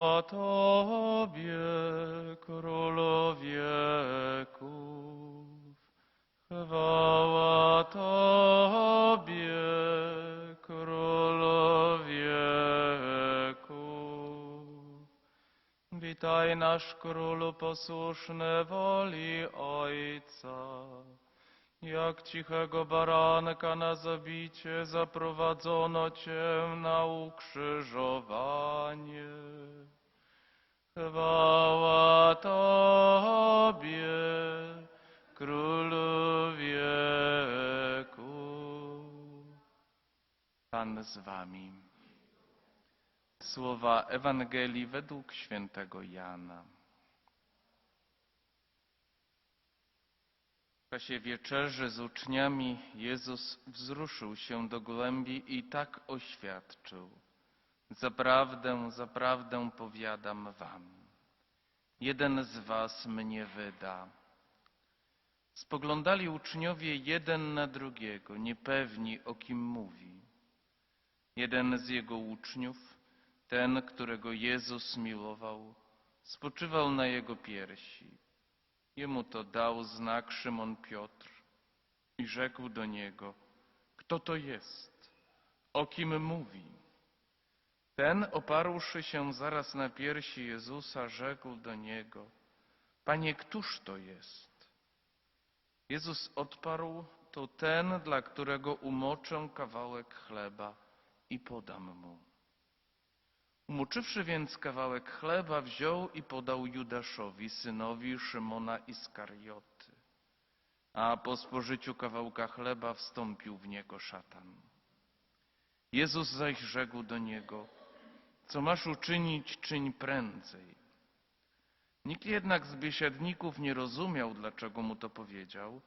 A Tobie, Królu wieków, chwała Tobie, Królu wieków. Witaj nasz Królu posłuszny woli Ojca. Jak cichego baranka na zabicie zaprowadzono Cię na ukrzyżowanie. Chwała Tobie, Królu wieku. Pan z Wami. Słowa Ewangelii według świętego Jana. W czasie wieczerzy z uczniami Jezus wzruszył się do głębi i tak oświadczył. Zaprawdę, zaprawdę powiadam wam, jeden z was mnie wyda. Spoglądali uczniowie jeden na drugiego, niepewni o kim mówi. Jeden z jego uczniów, ten, którego Jezus miłował, spoczywał na jego piersi. Jemu to dał znak Szymon Piotr i rzekł do niego, kto to jest, o kim mówi. Ten, oparłszy się zaraz na piersi Jezusa, rzekł do niego, Panie, któż to jest? Jezus odparł, to ten, dla którego umoczę kawałek chleba i podam mu. Umoczywszy więc kawałek chleba, wziął i podał Judaszowi, synowi Szymona Iskarioty. A po spożyciu kawałka chleba wstąpił w niego szatan. Jezus zaś rzekł do niego, co masz uczynić, czyń prędzej. Nikt jednak z biesiadników nie rozumiał, dlaczego mu to powiedział,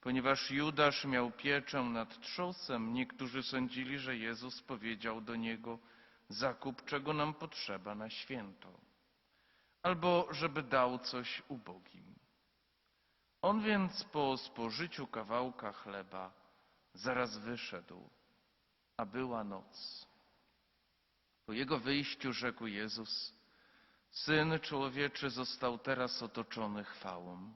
ponieważ Judasz miał pieczę nad trzosem, niektórzy sądzili, że Jezus powiedział do niego, zakup czego nam potrzeba na święto, albo żeby dał coś ubogim. On więc po spożyciu kawałka chleba zaraz wyszedł, a była noc. Po jego wyjściu rzekł Jezus, Syn człowieczy został teraz otoczony chwałą,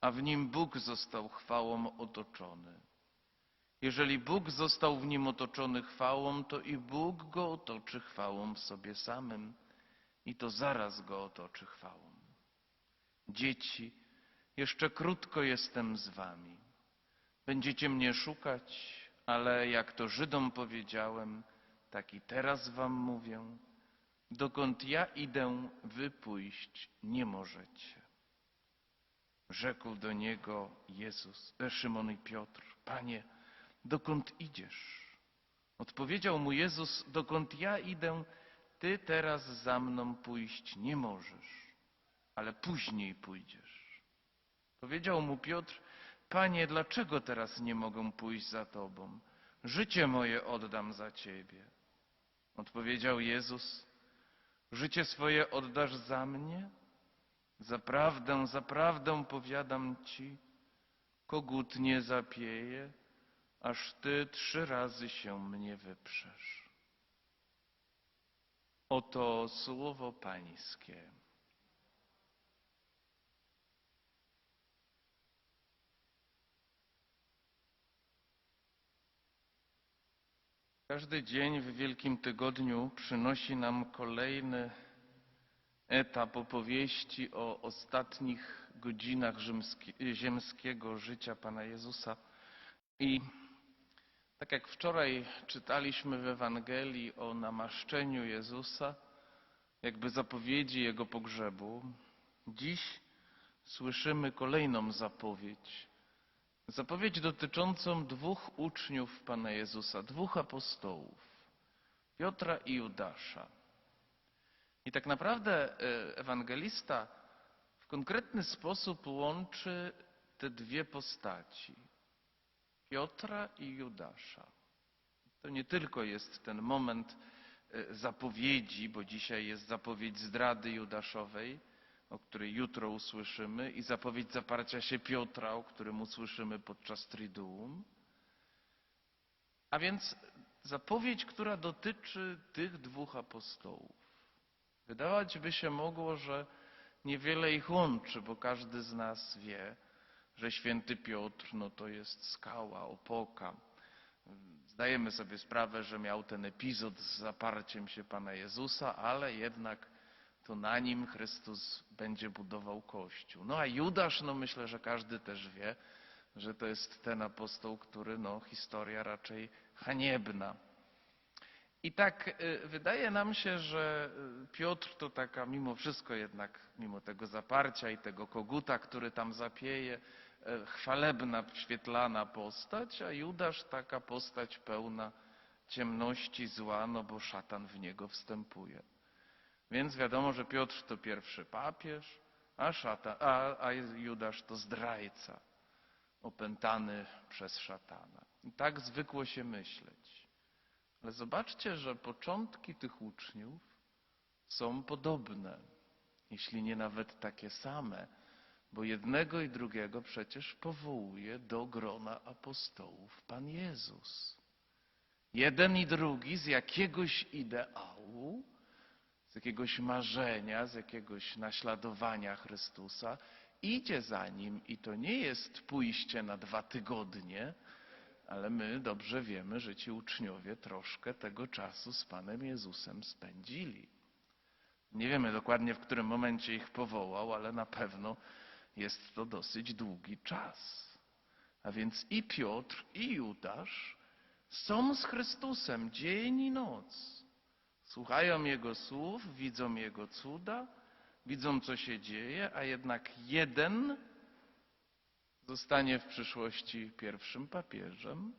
a w nim Bóg został chwałą otoczony. Jeżeli Bóg został w nim otoczony chwałą, to i Bóg go otoczy chwałą w sobie samym i to zaraz go otoczy chwałą. Dzieci, jeszcze krótko jestem z wami. Będziecie mnie szukać, ale jak to Żydom powiedziałem, tak i teraz wam mówię, dokąd ja idę, wy pójść nie możecie. Rzekł do niego Jezus, e, Szymon i Piotr, Panie, dokąd idziesz? Odpowiedział mu Jezus, dokąd ja idę, ty teraz za mną pójść nie możesz, ale później pójdziesz. Powiedział mu Piotr, Panie, dlaczego teraz nie mogę pójść za Tobą? Życie moje oddam za Ciebie. Odpowiedział Jezus, życie swoje oddasz za mnie? Zaprawdę, zaprawdę powiadam Ci, kogut nie zapieje, aż Ty trzy razy się mnie wyprzesz. Oto słowo Pańskie. Każdy dzień w Wielkim Tygodniu przynosi nam kolejny etap opowieści o ostatnich godzinach ziemskiego życia Pana Jezusa. I tak jak wczoraj czytaliśmy w Ewangelii o namaszczeniu Jezusa, jakby zapowiedzi Jego pogrzebu, dziś słyszymy kolejną zapowiedź. Zapowiedź dotyczącą dwóch uczniów Pana Jezusa, dwóch apostołów, Piotra i Judasza. I tak naprawdę e, ewangelista w konkretny sposób łączy te dwie postaci. Piotra i Judasza. To nie tylko jest ten moment e, zapowiedzi, bo dzisiaj jest zapowiedź zdrady Judaszowej, o której jutro usłyszymy, i zapowiedź zaparcia się Piotra, o którym usłyszymy podczas Triduum. A więc zapowiedź, która dotyczy tych dwóch apostołów. Wydawać by się mogło, że niewiele ich łączy, bo każdy z nas wie, że święty Piotr no to jest skała, opoka. Zdajemy sobie sprawę, że miał ten epizod z zaparciem się Pana Jezusa, ale jednak to na nim Chrystus będzie budował Kościół. No a Judasz, no myślę, że każdy też wie, że to jest ten apostoł, który no historia raczej haniebna. I tak y, wydaje nam się, że y, Piotr to taka mimo wszystko jednak, mimo tego zaparcia i tego koguta, który tam zapieje, chwalebna, świetlana postać, a Judasz taka postać pełna ciemności, zła, no bo szatan w niego wstępuje. Więc wiadomo, że Piotr to pierwszy papież, a, szatan, a, a Judasz to zdrajca, opętany przez szatana. I tak zwykło się myśleć. Ale zobaczcie, że początki tych uczniów są podobne, jeśli nie nawet takie same, bo jednego i drugiego przecież powołuje do grona apostołów Pan Jezus. Jeden i drugi z jakiegoś ideału, z jakiegoś marzenia, z jakiegoś naśladowania Chrystusa idzie za nim i to nie jest pójście na dwa tygodnie, ale my dobrze wiemy, że ci uczniowie troszkę tego czasu z Panem Jezusem spędzili. Nie wiemy dokładnie, w którym momencie ich powołał, ale na pewno jest to dosyć długi czas. A więc i Piotr, i Judasz są z Chrystusem dzień i noc. Słuchają Jego słów, widzą Jego cuda, widzą, co się dzieje, a jednak jeden zostanie w przyszłości pierwszym papieżem,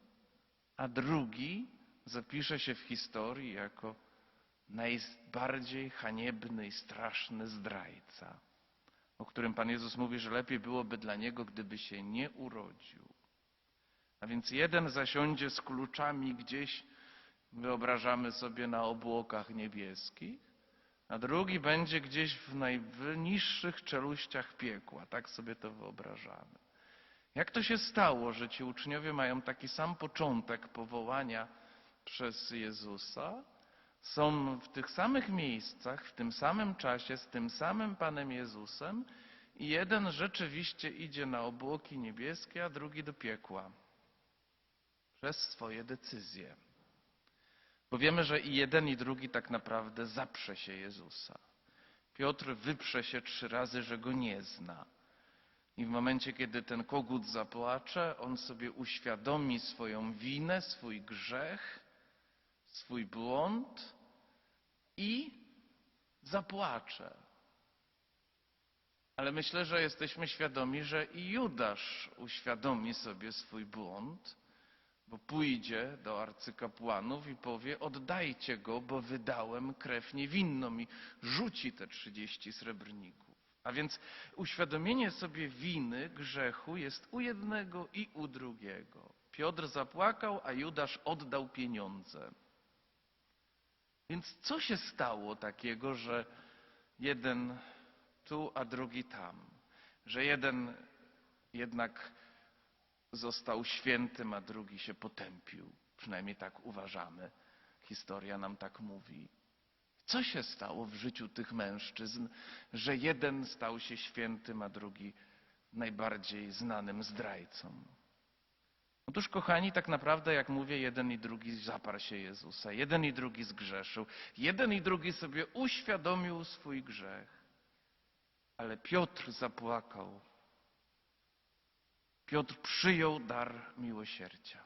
a drugi zapisze się w historii jako najbardziej haniebny i straszny zdrajca, o którym Pan Jezus mówi, że lepiej byłoby dla niego, gdyby się nie urodził. A więc jeden zasiądzie z kluczami gdzieś, wyobrażamy sobie, na obłokach niebieskich, a drugi będzie gdzieś w najniższych czeluściach piekła. Tak sobie to wyobrażamy. Jak to się stało, że ci uczniowie mają taki sam początek powołania przez Jezusa, są w tych samych miejscach, w tym samym czasie, z tym samym Panem Jezusem i jeden rzeczywiście idzie na obłoki niebieskie, a drugi do piekła przez swoje decyzje. Bo wiemy, że i jeden, i drugi tak naprawdę zaprze się Jezusa. Piotr wyprze się trzy razy, że go nie zna. I w momencie, kiedy ten kogut zapłacze, on sobie uświadomi swoją winę, swój grzech, swój błąd i zapłacze. Ale myślę, że jesteśmy świadomi, że i Judasz uświadomi sobie swój błąd, bo pójdzie do arcykapłanów i powie: Oddajcie go, bo wydałem krew niewinną i rzuci te trzydzieści srebrników. A więc uświadomienie sobie winy, grzechu jest u jednego i u drugiego. Piotr zapłakał, a Judasz oddał pieniądze. Więc co się stało takiego, że jeden tu, a drugi tam? Że jeden jednak został świętym, a drugi się potępił. Przynajmniej tak uważamy. Historia nam tak mówi. Co się stało w życiu tych mężczyzn, że jeden stał się świętym, a drugi najbardziej znanym zdrajcą? Otóż, kochani, tak naprawdę, jak mówię, jeden i drugi zaparł się Jezusa, jeden i drugi zgrzeszył, jeden i drugi sobie uświadomił swój grzech. Ale Piotr zapłakał. Piotr przyjął dar miłosierdzia.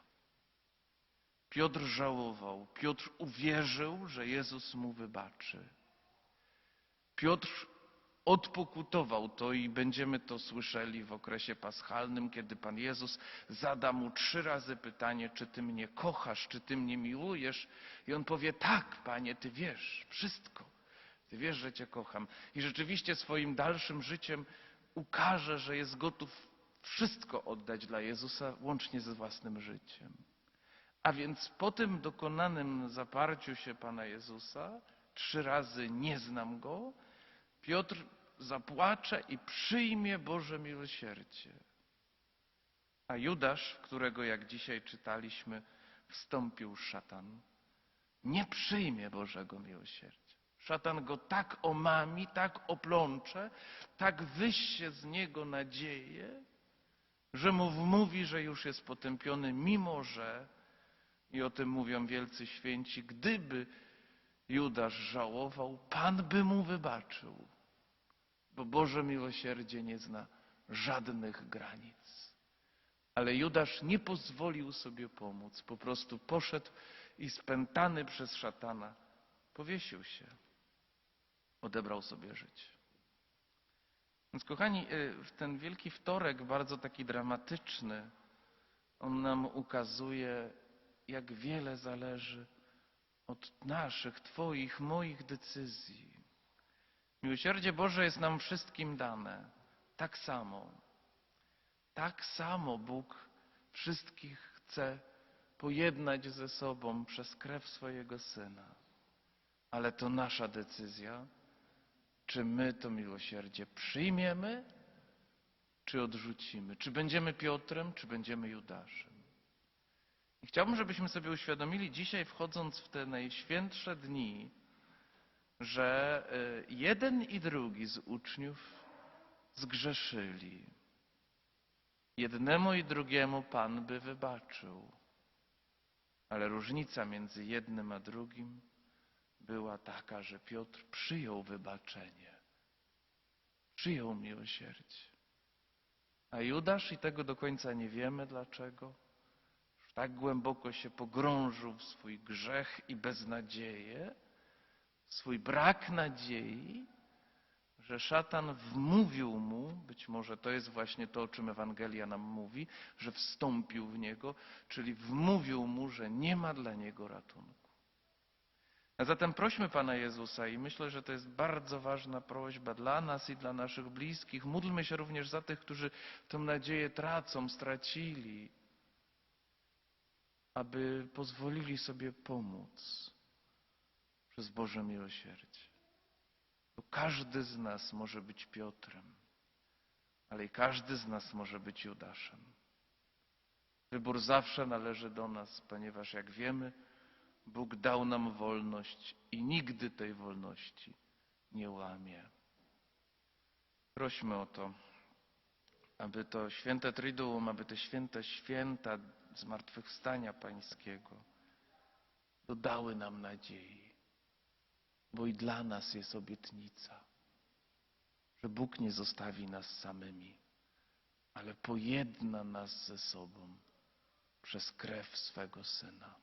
Piotr żałował, Piotr uwierzył, że Jezus mu wybaczy. Piotr odpokutował to i będziemy to słyszeli w okresie paschalnym, kiedy Pan Jezus zada mu trzy razy pytanie, czy Ty mnie kochasz, czy Ty mnie miłujesz? I on powie, tak, Panie, Ty wiesz wszystko. Ty wiesz, że Cię kocham. I rzeczywiście swoim dalszym życiem ukaże, że jest gotów wszystko oddać dla Jezusa, łącznie ze własnym życiem. A więc po tym dokonanym zaparciu się Pana Jezusa, trzy razy nie znam Go, Piotr zapłacze i przyjmie Boże miłosierdzie. A Judasz, którego, jak dzisiaj czytaliśmy, wstąpił szatan, nie przyjmie Bożego miłosierdzia. Szatan go tak omami, tak oplącze, tak wyście z niego nadzieję, że mu wmówi, że już jest potępiony, mimo że, i o tym mówią wielcy święci, gdyby Judasz żałował, Pan by mu wybaczył, bo Boże miłosierdzie nie zna żadnych granic. Ale Judasz nie pozwolił sobie pomóc, po prostu poszedł i spętany przez szatana powiesił się, odebrał sobie życie. Więc kochani, y, w ten Wielki Wtorek, bardzo taki dramatyczny, on nam ukazuje, jak wiele zależy od naszych, Twoich, moich decyzji. Miłosierdzie Boże jest nam wszystkim dane, tak samo. Tak samo Bóg wszystkich chce pojednać ze sobą przez krew swojego Syna. Ale to nasza decyzja, czy my to miłosierdzie przyjmiemy, czy odrzucimy. Czy będziemy Piotrem, czy będziemy Judaszem. I chciałbym, żebyśmy sobie uświadomili dzisiaj, wchodząc w te najświętsze dni, że y, jeden i drugi z uczniów zgrzeszyli. Jednemu i drugiemu Pan by wybaczył. Ale różnica między jednym a drugim była taka, że Piotr przyjął wybaczenie, przyjął miłosierdzie. A Judasz, i tego do końca nie wiemy dlaczego, tak głęboko się pogrążył w swój grzech i beznadzieję, swój brak nadziei, że szatan wmówił mu, być może to jest właśnie to, o czym Ewangelia nam mówi, że wstąpił w niego, czyli wmówił mu, że nie ma dla niego ratunku. A zatem prośmy Pana Jezusa i myślę, że to jest bardzo ważna prośba dla nas i dla naszych bliskich. Módlmy się również za tych, którzy tę nadzieję tracą, stracili, aby pozwolili sobie pomóc przez Boże miłosierdzie. Bo każdy z nas może być Piotrem, ale i każdy z nas może być Judaszem. Wybór zawsze należy do nas, ponieważ jak wiemy, Bóg dał nam wolność i nigdy tej wolności nie łamie. Prośmy o to, aby to święte Triduum, aby te święte święta zmartwychwstania Pańskiego dodały nam nadziei, bo i dla nas jest obietnica, że Bóg nie zostawi nas samymi, ale pojedna nas ze sobą przez krew swego Syna.